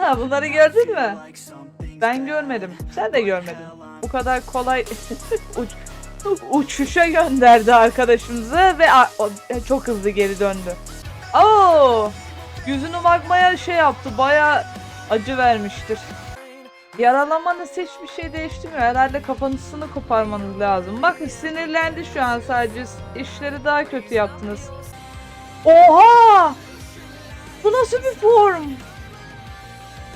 Ha bunları gördün mü? Ben görmedim. Sen de görmedin. Bu kadar kolay uç, uçuşa gönderdi arkadaşımızı ve o- çok hızlı geri döndü. Oo! Yüzünü magmaya şey yaptı. Baya acı vermiştir. Yaralamanız hiçbir şey değiştirmiyor. Herhalde kafanısını koparmanız lazım. Bakın sinirlendi şu an sadece. İşleri daha kötü yaptınız. Oha! Bu nasıl bir form?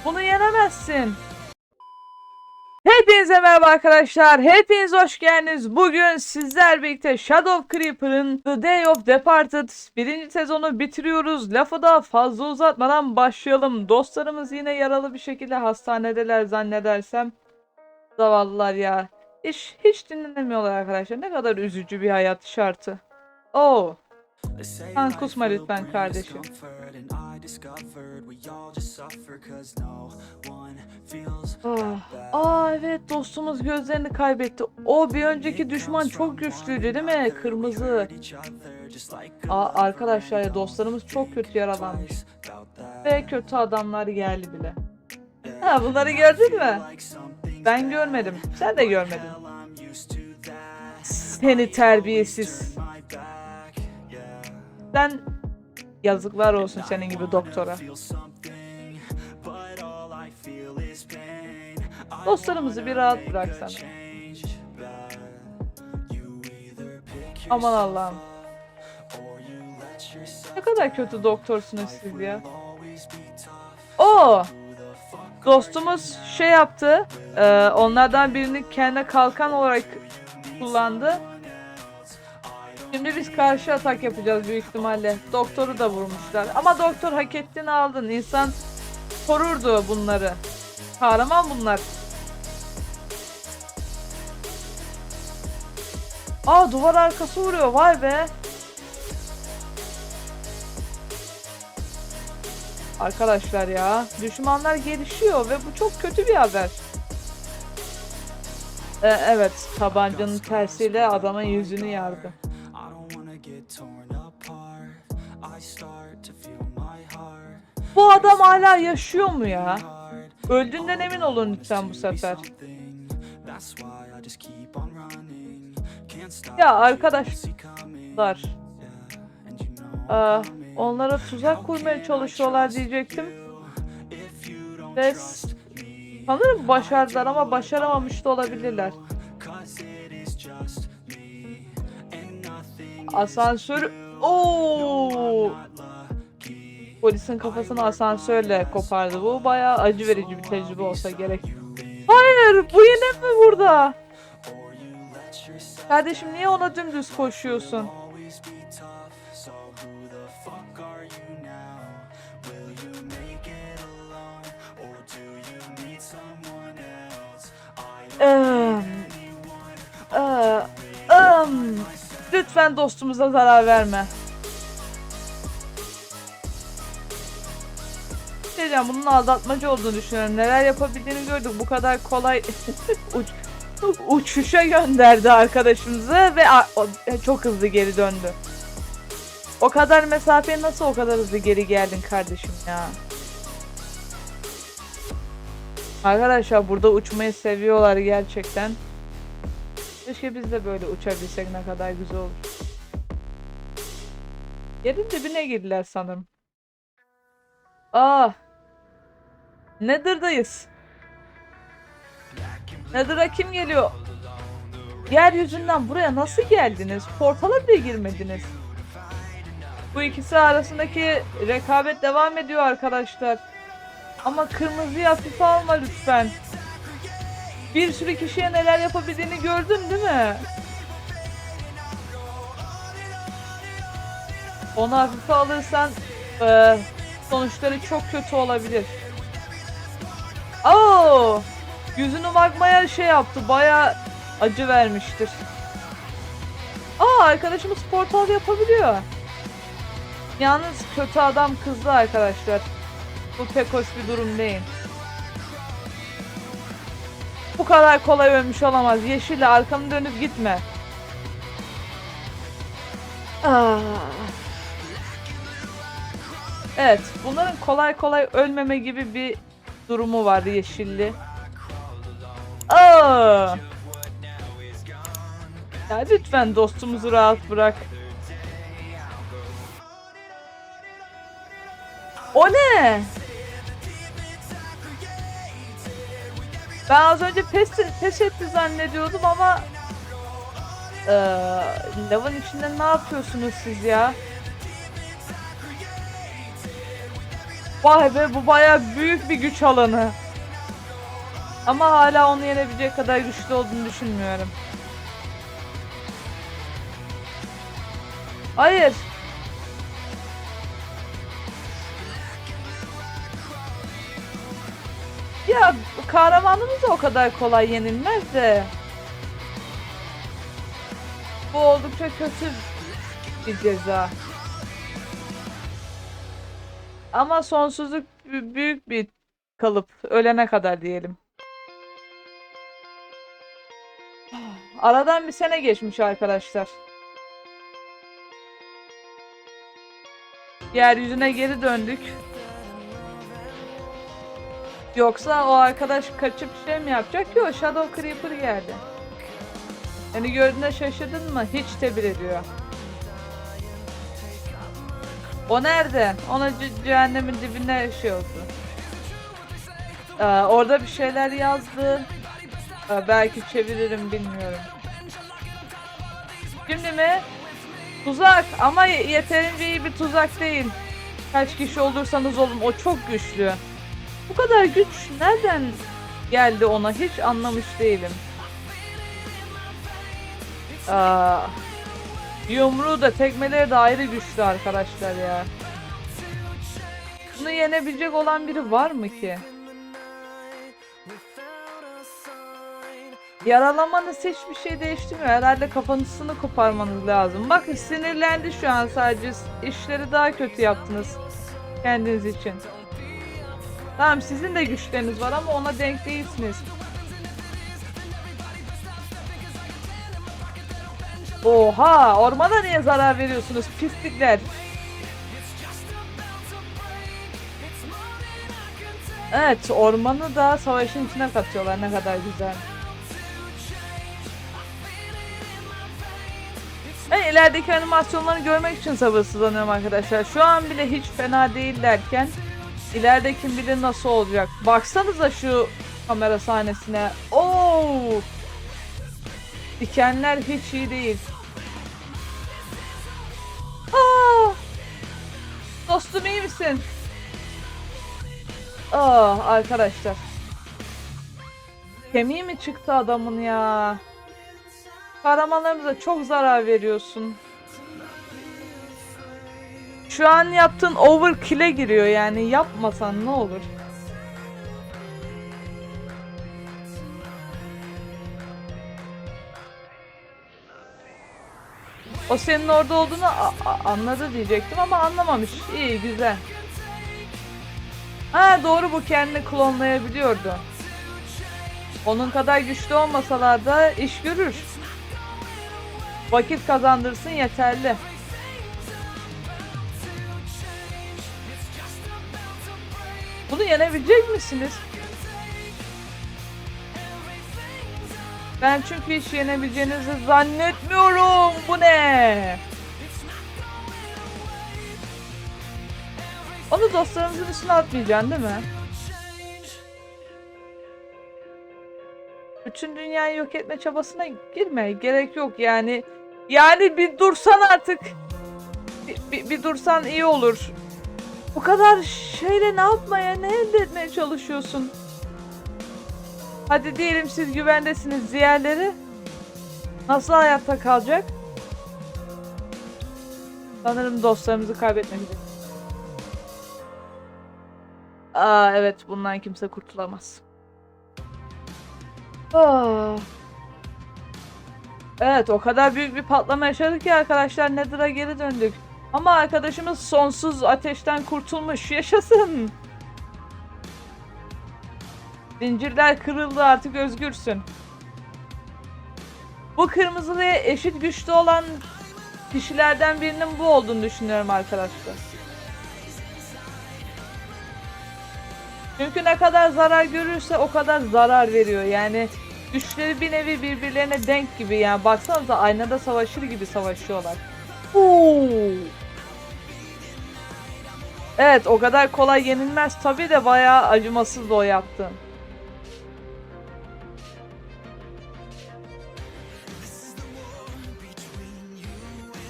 Bunu yenemezsin. Hepinize merhaba arkadaşlar. Hepiniz hoş geldiniz. Bugün sizler birlikte Shadow Creeper'ın The Day of Departed birinci sezonu bitiriyoruz. Lafı da fazla uzatmadan başlayalım. Dostlarımız yine yaralı bir şekilde hastanedeler zannedersem. Zavallılar ya. Hiç, hiç dinlenemiyorlar arkadaşlar. Ne kadar üzücü bir hayat şartı. Oo. Kan kusma lütfen kardeşim. Ah, Aa evet dostumuz gözlerini kaybetti. O bir önceki düşman çok güçlüydü değil mi? Kırmızı. Aa, arkadaşlar ya dostlarımız çok kötü yaralanmış. Ve kötü adamlar geldi bile. Ha bunları gördün mü? Ben görmedim. Sen de görmedin. Seni terbiyesiz. Sen yazıklar olsun senin gibi doktora. Dostlarımızı bir rahat bıraksana. Aman Allah'ım. Ne kadar kötü doktorsunuz siz ya. O dostumuz şey yaptı. e, onlardan birini kendine kalkan olarak kullandı. Şimdi biz karşı atak yapacağız büyük ihtimalle. Doktoru da vurmuşlar. Ama doktor hak ettiğini aldın. İnsan korurdu bunları. Kahraman bunlar. Aa duvar arkası vuruyor. Vay be. Arkadaşlar ya. Düşmanlar gelişiyor ve bu çok kötü bir haber. Ee, evet. Tabancanın tersiyle adamın yüzünü yardı. Bu adam hala yaşıyor mu ya? Öldüğünden emin olun lütfen bu sefer. Ya arkadaşlar. Aa, onlara tuzak kurmaya çalışıyorlar diyecektim. Ve sanırım başardılar ama başaramamış da olabilirler. Asansör... Oo! Polisin kafasını asansörle kopardı. Bu bayağı acı verici bir tecrübe olsa gerek. Hayır, bu yine mi burada? Kardeşim niye ona dümdüz koşuyorsun? Eee, eee, ım. Lütfen dostumuza zarar verme. Diyeceğim, bunun aldatmacı olduğunu düşünüyorum. Neler yapabildiğini gördük. Bu kadar kolay uç, uçuşa gönderdi arkadaşımızı ve o- çok hızlı geri döndü. O kadar mesafeye nasıl o kadar hızlı geri geldin kardeşim ya? Arkadaşlar burada uçmayı seviyorlar gerçekten. Keşke biz de böyle uçabilsek ne kadar güzel olur. Yerin dibine girdiler sanırım. Aa. Nether'dayız. Nether'a kim geliyor? Yeryüzünden buraya nasıl geldiniz? Portala bile girmediniz. Bu ikisi arasındaki rekabet devam ediyor arkadaşlar. Ama kırmızıyı hafife alma lütfen. Bir sürü kişiye neler yapabildiğini gördün değil mi? Onu hafife alırsan eee, sonuçları çok kötü olabilir. Oo! Yüzünü magmaya şey yaptı. Baya acı vermiştir. Aa arkadaşımız portal yapabiliyor. Yalnız kötü adam kızdı arkadaşlar. Bu pek hoş bir durum değil. Bu kadar kolay ölmüş olamaz. Yeşille arkanı dönüp gitme. Ah. Evet, bunların kolay kolay ölmeme gibi bir durumu var yeşilli. Aa! Ya lütfen dostumuzu rahat bırak. O ne? Ben az önce pes, pes etti zannediyordum ama eee lavın içinde ne yapıyorsunuz siz ya? Vay be bu baya büyük bir güç alanı. Ama hala onu yenebilecek kadar güçlü olduğunu düşünmüyorum. Hayır. Ya kahramanımız da o kadar kolay yenilmez de. Bu oldukça kötü bir ceza. Ama sonsuzluk bü- büyük bir kalıp. Ölene kadar diyelim. Aradan bir sene geçmiş arkadaşlar. Yeryüzüne geri döndük. Yoksa o arkadaş kaçıp şey mi yapacak? Yok Shadow Creeper geldi. Yani gördüğünde şaşırdın mı? Hiç tebir ediyor. O nerede? Ona ce- cehennemin dibine şey oldu. Ee, orada bir şeyler yazdı. Ee, belki çeviririm bilmiyorum. Şimdi mi? Tuzak ama ye- yeterince iyi bir tuzak değil. Kaç kişi olursanız olun o çok güçlü. Bu kadar güç nereden geldi ona hiç anlamış değilim. Aa, yumruğu da tekmeleri de ayrı güçlü arkadaşlar ya. Bunu yenebilecek olan biri var mı ki? Yaralamanız hiçbir şey değiştirmiyor. Herhalde kafanızını koparmanız lazım. Bakın sinirlendi şu an sadece. İşleri daha kötü yaptınız. Kendiniz için. Tamam sizin de güçleriniz var ama ona denk değilsiniz. Oha! Ormana niye zarar veriyorsunuz pislikler? Evet, ormanı da savaşın içine katıyorlar. Ne kadar güzel. Ben ilerideki animasyonları görmek için sabırsızlanıyorum arkadaşlar. Şu an bile hiç fena değillerken ileride kim bilir nasıl olacak. Baksanıza şu kamera sahnesine. Oo! Dikenler hiç iyi değil. Aa! Dostum iyi misin? Aa arkadaşlar. Kemiği mi çıktı adamın ya? Kahramanlarımıza çok zarar veriyorsun. Şu an yaptığın overkill'e giriyor yani yapmasan ne olur? O senin orada olduğunu anladı diyecektim ama anlamamış. İyi güzel. Ha doğru bu kendini klonlayabiliyordu. Onun kadar güçlü olmasalar da iş görür. Vakit kazandırsın yeterli. Bunu yenebilecek misiniz? Ben çünkü hiç yenebileceğinizi zannetmiyorum. Bu ne? Onu dostlarımızın üstüne atmayacaksın değil mi? Bütün dünyayı yok etme çabasına girme. Gerek yok yani. Yani bir dursan artık. Bir, bir, bir dursan iyi olur. Bu kadar şeyle ne yapmaya, ne elde etmeye çalışıyorsun? Hadi diyelim siz güvendesiniz. Diğerleri nasıl hayatta kalacak? Sanırım dostlarımızı kaybetmek üzere. Aa evet bundan kimse kurtulamaz. Ah. Evet o kadar büyük bir patlama yaşadık ki arkadaşlar Nether'a geri döndük. Ama arkadaşımız sonsuz ateşten kurtulmuş. Yaşasın. Zincirler kırıldı artık özgürsün. Bu kırmızılıya eşit güçlü olan kişilerden birinin bu olduğunu düşünüyorum arkadaşlar. Çünkü ne kadar zarar görürse o kadar zarar veriyor. Yani güçleri bir nevi birbirlerine denk gibi. Yani baksanıza aynada savaşır gibi savaşıyorlar. Oo. Evet o kadar kolay yenilmez tabi de bayağı acımasız da o yaptığın.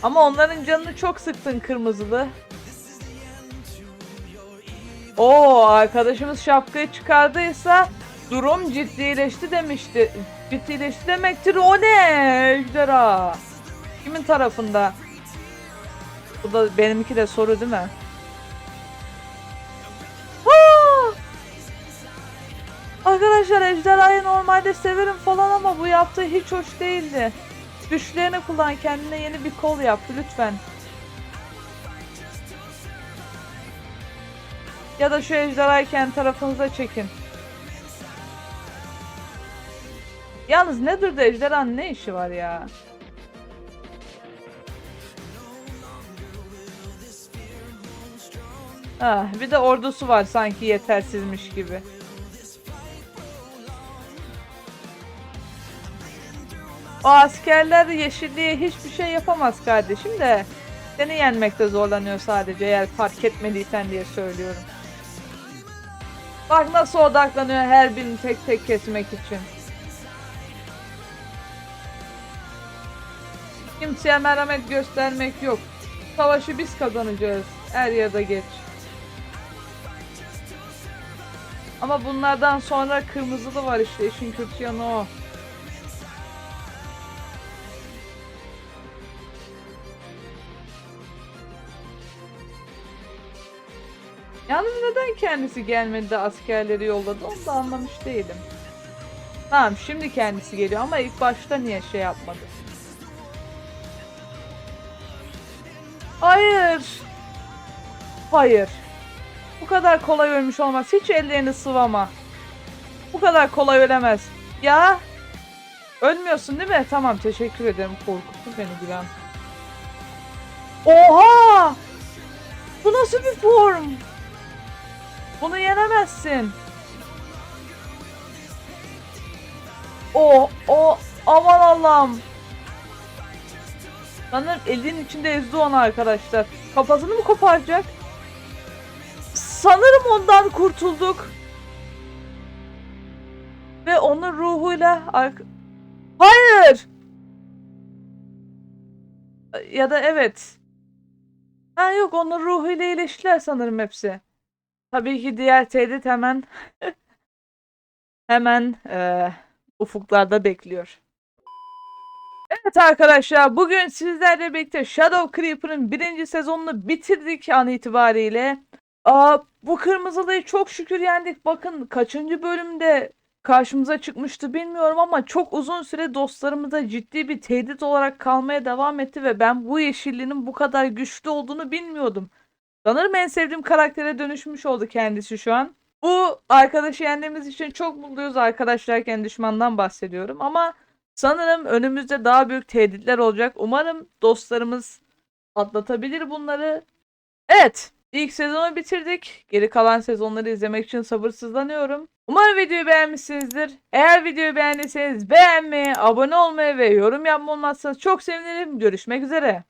Ama onların canını çok sıktın kırmızılı. Oo arkadaşımız şapkayı çıkardıysa durum ciddileşti demişti. Ciddileşti demektir. O ne? Ejderha. Kimin tarafında? Bu da benimki de soru değil mi? Arkadaşlar ejderhayı normalde severim falan ama bu yaptığı hiç hoş değildi. Güçlerini kullan kendine yeni bir kol yaptı lütfen. Ya da şu ejderhayı tarafınıza çekin. Yalnız nedir de ejderhanın ne işi var ya? Ah, bir de ordusu var sanki yetersizmiş gibi. O askerler yeşilliğe hiçbir şey yapamaz kardeşim de seni yenmekte zorlanıyor sadece eğer fark etmediysen diye söylüyorum. Bak nasıl odaklanıyor her birini tek tek kesmek için. Kimseye merhamet göstermek yok. Savaşı biz kazanacağız. Er ya da geç. Ama bunlardan sonra kırmızılı var işte işin kötü yanı o. Yalnız neden kendisi gelmedi de askerleri yolladı onu da anlamış değilim. Tamam şimdi kendisi geliyor ama ilk başta niye şey yapmadı? Hayır. Hayır. Bu kadar kolay ölmüş olmaz. Hiç ellerini sıvama. Bu kadar kolay ölemez. Ya. Ölmüyorsun değil mi? Tamam teşekkür ederim. Korkuttun beni Gülen. Oha! Bu nasıl bir form? Bunu yenemezsin. O, o, aman Allah'ım. Sanırım elinin içinde ezdi onu arkadaşlar. Kafasını mı koparacak? Sanırım ondan kurtulduk. Ve onun ruhuyla. Hayır! Ya da evet. Ha yok onun ruhuyla iyileştiler sanırım hepsi. Tabii ki diğer tehdit hemen hemen eee, ufuklarda bekliyor. Evet arkadaşlar bugün sizlerle birlikte Shadow Creeper'ın birinci sezonunu bitirdik an itibariyle. Aa, bu kırmızılıyı çok şükür yendik. Bakın kaçıncı bölümde karşımıza çıkmıştı bilmiyorum ama çok uzun süre dostlarımıza ciddi bir tehdit olarak kalmaya devam etti ve ben bu yeşillinin bu kadar güçlü olduğunu bilmiyordum. Sanırım en sevdiğim karaktere dönüşmüş oldu kendisi şu an. Bu arkadaşı yendiğimiz için çok mutluyuz arkadaşlarken düşmandan bahsediyorum ama sanırım önümüzde daha büyük tehditler olacak. Umarım dostlarımız atlatabilir bunları. Evet, ilk sezonu bitirdik. Geri kalan sezonları izlemek için sabırsızlanıyorum. Umarım videoyu beğenmişsinizdir. Eğer videoyu beğendiyseniz beğenmeyi, abone olmayı ve yorum yapmayı unutmazsanız çok sevinirim. Görüşmek üzere.